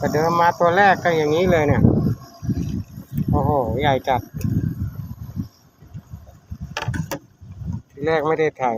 แต่เดิมมาตัวแรกก็อย่างนี้เลยเนี่ย โอ้โห ใหญ่จัด ทีแรกไม่ได้ถ่าย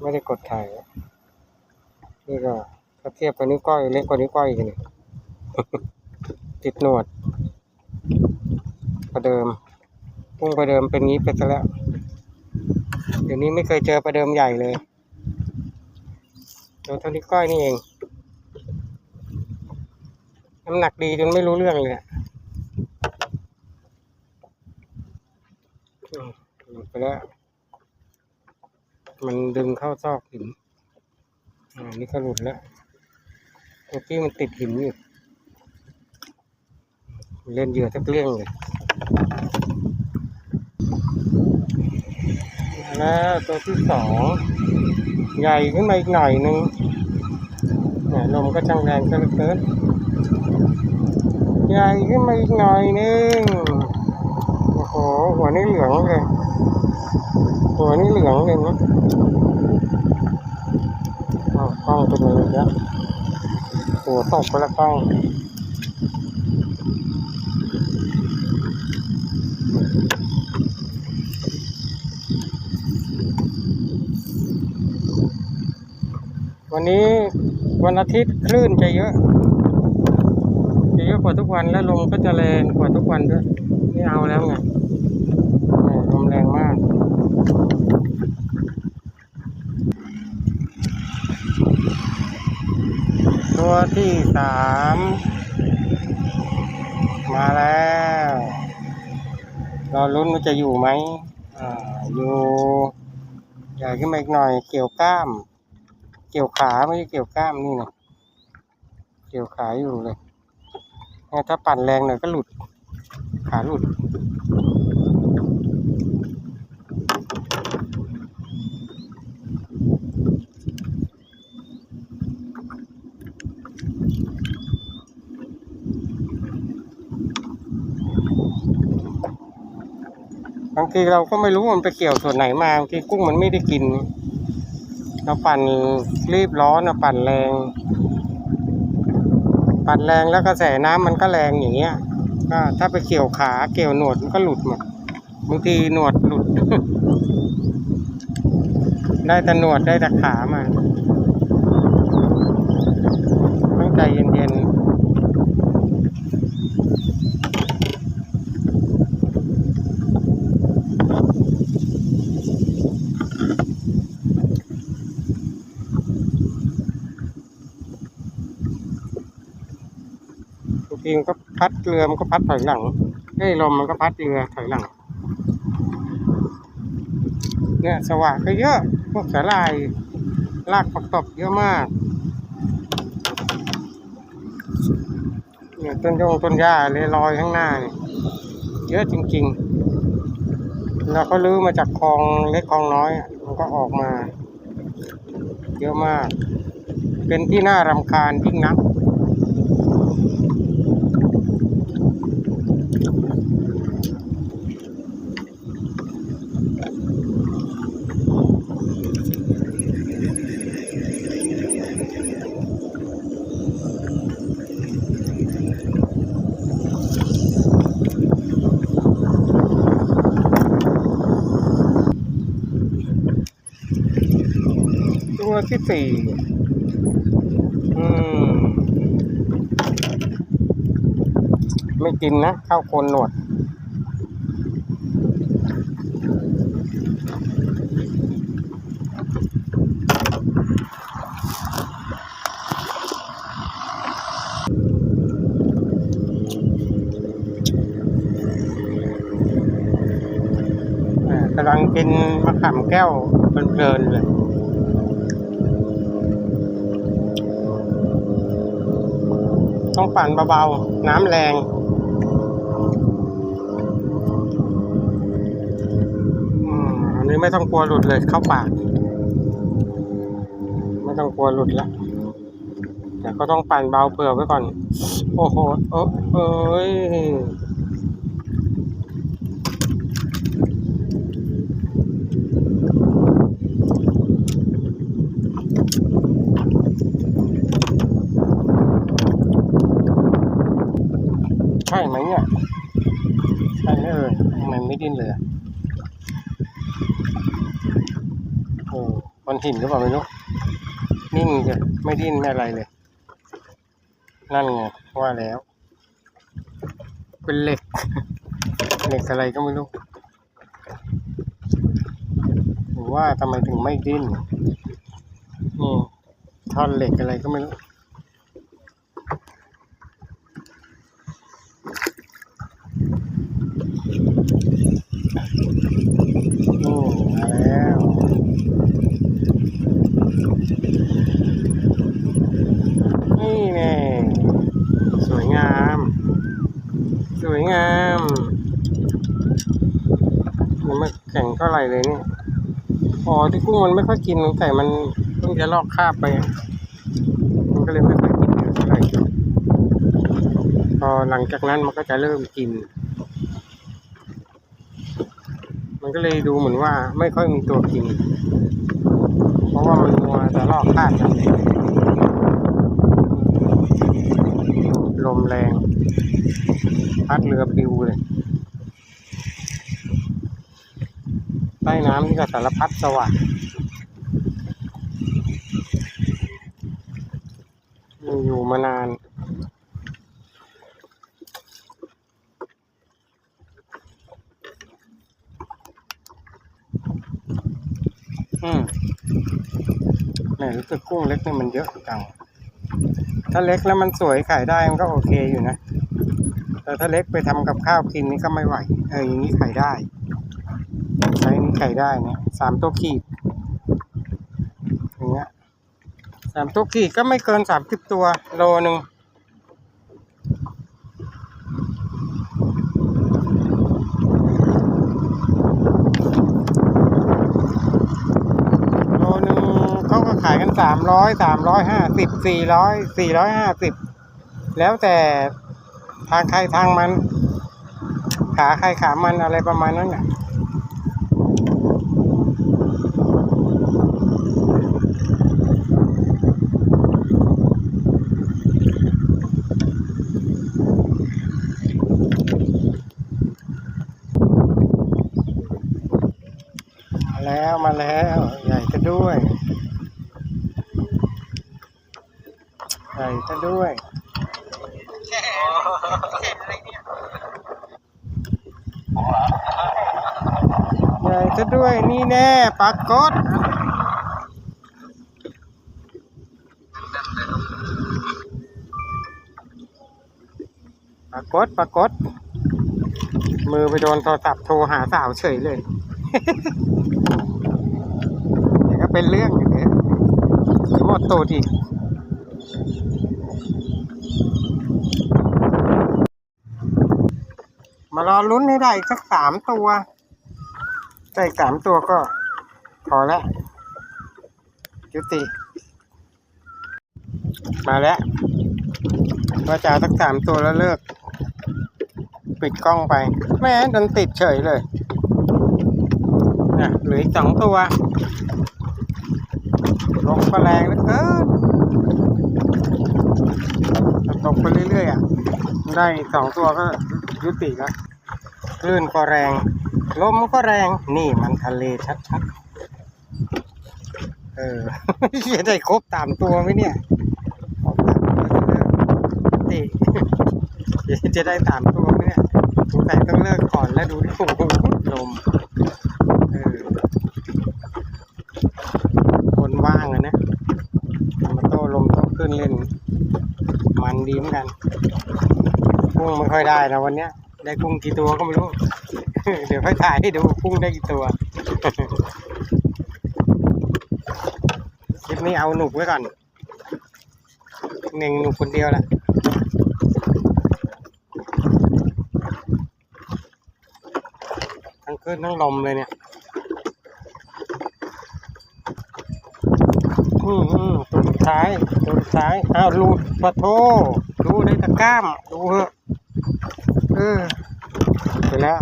ไม่ได้กดถ่าย นี่ก็ถ้าเทียบกับนิ้วก้อยเล็กกว่านิ้วก้อยอีกนี่ติดหนวดประเดิม พุ่งประเดิมเป็นงี้ไปซะแล้ว เดี๋ยวนี้ไม่เคยเจอประเดิมใหญ่เลยตัวเท่านิ้วก้อยนี่เอง น้ำหนักดีจนไม่รู้เรื่องเลยอะอืมหลุดไปแล้ว มันดึงเข้าซอกหินอ่านี่ก็หลุดแล้วตัวที่มันติดหินอยู่เล่นเหยื่อทักเรื่องเลยแล้วตัวที่สองใหญ่ขึ้นมาอีกหน่อยนึงเนี่ยลมก็จังแรงซะเลือเกิน ใหญ่ขึ้นมาอีกหน่อยนึงโอ้โหหัวนี่เหลืองเลยหัวนี่เหลืองเลยนะอ้าวกล้องเป็นอะไรเนี่ยหัวตกไปแล้วกล้องวันนี้วันอาทิตย์คลื่นจะเยอะ อะกว่าทุกวันและลมก็จะแรงกว่าทุกวันด้วยไม่เอาแล้วไงแหม่ลมแรงมากตัวที่สามมาแล้วรอลุ้นว่าจะอยู่ไหมอ่าอยู่ใหญ่ขึ้นมาอีกหน่อย เกี่ยวกล้าม เกี่ยวขาไม่ใช่เกี่ยวกล้ามนี่นะเกี่ยวขาอยู่เลย ถ้าปั่นแรงหน่อยก็หลุด ขาหลุด บางทีเราก็ไม่รู้มันไปเกี่ยวส่วนไหนมาบางทีกุ้งมันไม่ได้กินเราปั่นรีบร้อนนะปั่นแรง ปั่นแรงแล้วกระแสน้ำมันก็แรงอย่างเงี้ยก็ถ้าไปเกี่ยวขาเกี่ยวหนวดมันก็หลุดหมดบางทีหนวดหลุด ได้แต่หนวดได้แต่ขามาต้องใจเย็น ๆบางก็พัดเรือมันก็พัดถอยหลังเฮ้ลมมันก็พัดเรือถอยหลัง เนี่ยสว่างก็เยอะ พวกสาลายลากปักตบเยอะมาก เนี่ยต้นยงต้นหญ้าเลยลอยข้างหน้าเนี่ยเยอะจริงๆแล้วก็ลื้อมาจากคลองเล็กคลองน้อย มันก็ออกมา เยอะมาก เป็นที่น่ารำคาญยิ่งนัก วที่สี่ไม่กินนะข้าวโคนหนวดกำลังกินมะขามแก้วเพลินๆเลย ต้องปั่นเบาๆ น้ำแรง อันนี้ไม่ต้องกลัวหลุดเลยเข้าปาก ไม่ต้องกลัวหลุดละแต่ก็ต้องปั่นเบาเผื่อไว้ก่อน โอ้โหเออ เอ้นเลยอะโอ้ก้อนหินหรือเปล่าไม่รู้นิ่งจะไม่ดิ้นไม่อะไรเลย นั่นไงว่าแล้ว เป็นเหล็ก เหล็กอะไรก็ไม่รู้หรือว่าทำไมถึงไม่ดิ้นนี่ท่อนเหล็กอะไรก็ไม่รู้ โอ้มาแล้ว นี่แน่สวยงาม สวยงามยังไม่แข็งเท่าไหร่เลยเนี่ยอ๋อที่กุ้งมันไม่ค่อยกินแต่มันเพิ่งจะลอกคราบไป มันก็เลยไม่ค่อยกินเยอะเท่าไหร่พอหลังจากนั้นมันก็จะเริ่มกิน มันก็เลยดูเหมือนว่าไม่ค่อยมีตัวกิน เพราะว่ามันมัวแต่ลอกคราบลมแรง พัดเรือปลิวเลย ใต้น้ำนี่ก็สารพัดสวัสดอยู่มานานอืมแหมรู้สึกกุ้งเล็กนี่มันเยอะจัง ถ้าเล็กแล้วมันสวยขายได้มันก็โอเคอยู่นะ แต่ถ้าเล็กไปทำกับข้าวกินนี่ก็ไม่ไหว เอออย่างนี้ขายได้ ใช้นี้ขายได้เนี่ยสามตัวขีดอย่างเงี้ยสามตัวขีดก็ไม่เกินสามสิบตัวโลหนึ่งโลหนึ่งเขาก็ขายกันสามร้อยสามร้อยห้าสิบสี่ร้อยสี่ร้อยห้าสิบแล้วแต่ทางใครทางมัน ขาใครขามันอะไรประมาณนั้นแหละ แล้วมาแล้วใหญ่ซะด้วยใหญ่ซะด้วยใหญ่ซะด้วยนี่แน่ปากฏปากฏปากฏมือไปโดนโทรศัพท์โทรหาสาวเฉยเลย เป็นเรื่องอย่างนี้เดี๋ยวหมดตูดอีกมารอลุ้นให้ได้อีกสักสามตัวได้อีกสามตัวก็พอแล้วยุติ มาแล้วก็จะเอสักสามตัวแล้วเลิก ปิดกล้องไป แม่ดันติดเฉยเลยน่ะเหลืออีกสองตัว ลงก็แรงเหลือเกินตกไปเรื่อยๆอะ ได้สองตัวก็ยุติแล้วคลื่นก็แรง ลมก็แรง นี่มันทะเลชัดๆ เออจะได้ครบตามตัวไหมเนี่ยครบตามตัวจะเลิกติจะได้ตามตัวไหมเนี่ยสงสัยต้องเลิกก่อนแล้วดูดิโอ้โหลม เออ คนว่างอะนะมาโต้ลมโต้ขึ้นเล่น ดีเหมือนกันกุ้งไม่ค่อยได้นะวันเนี้ย ได้กุ้งกี่ตัวก็ไม่รู้ เดี๋ยวค่อยถ่ายให้ดูกุ้งได้กี่ตัวคลิปนี้เอาหนุกไว้ก่อนหนึ่งหนุกคนเดียวแหละทั้งคลื่นทั้งลมเลยเนี่ย อืมอืม ท้ายตัวสุดท้ายอ้าวหลุดปะโทดูได้ตะก้ามดูเหอะเออไปแล้ว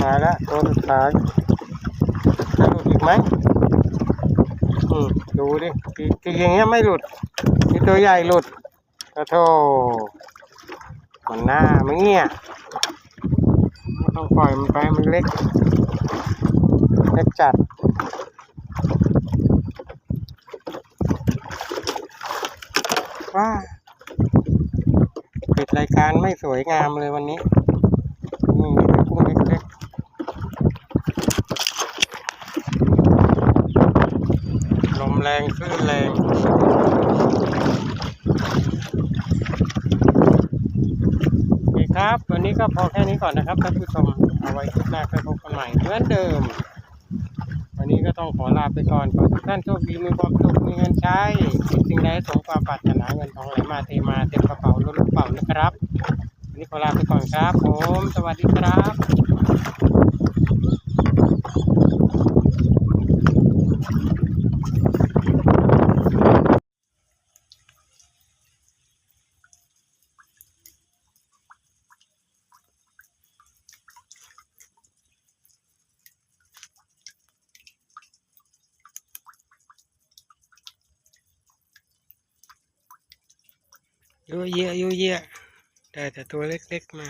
มาแล้วตัวสุดท้ายจะหลุดอีกไหมอืมดูดิทีอย่างเงี้ยไม่หลุดทีตัวใหญ่หลุดก็โทมันหน้ามึงเนี่ยต้องปล่อยมันไปมันเล็ก เล็กจัดว้าปิดรายการไม่สวยงามเลยวันนี้มีแต่กุ้งเล็กๆลมแรงคลื่นแรงคครับ วันนี้ก็พอแค่นี้ก่อนนะครับท่านผู้ชม เอาไว้คลิปหน้าค่อยพบกันใหม่เหมือนเดิม วันนี้ก็ต้องขอลาไปก่อนขอทุกท่านโชคดีมีความสุขมีเงินใช้สิ่งใดสมความปรารถนาเงินทองไหลมาเทมาเต็มกระเป๋าล้นกระเป๋านะครับวันนี้ขอลาไปก่อนครับ ผม สวัสดีครับ ยั่วเยะยั่วเยะได้แต่ตัวเล็กๆมา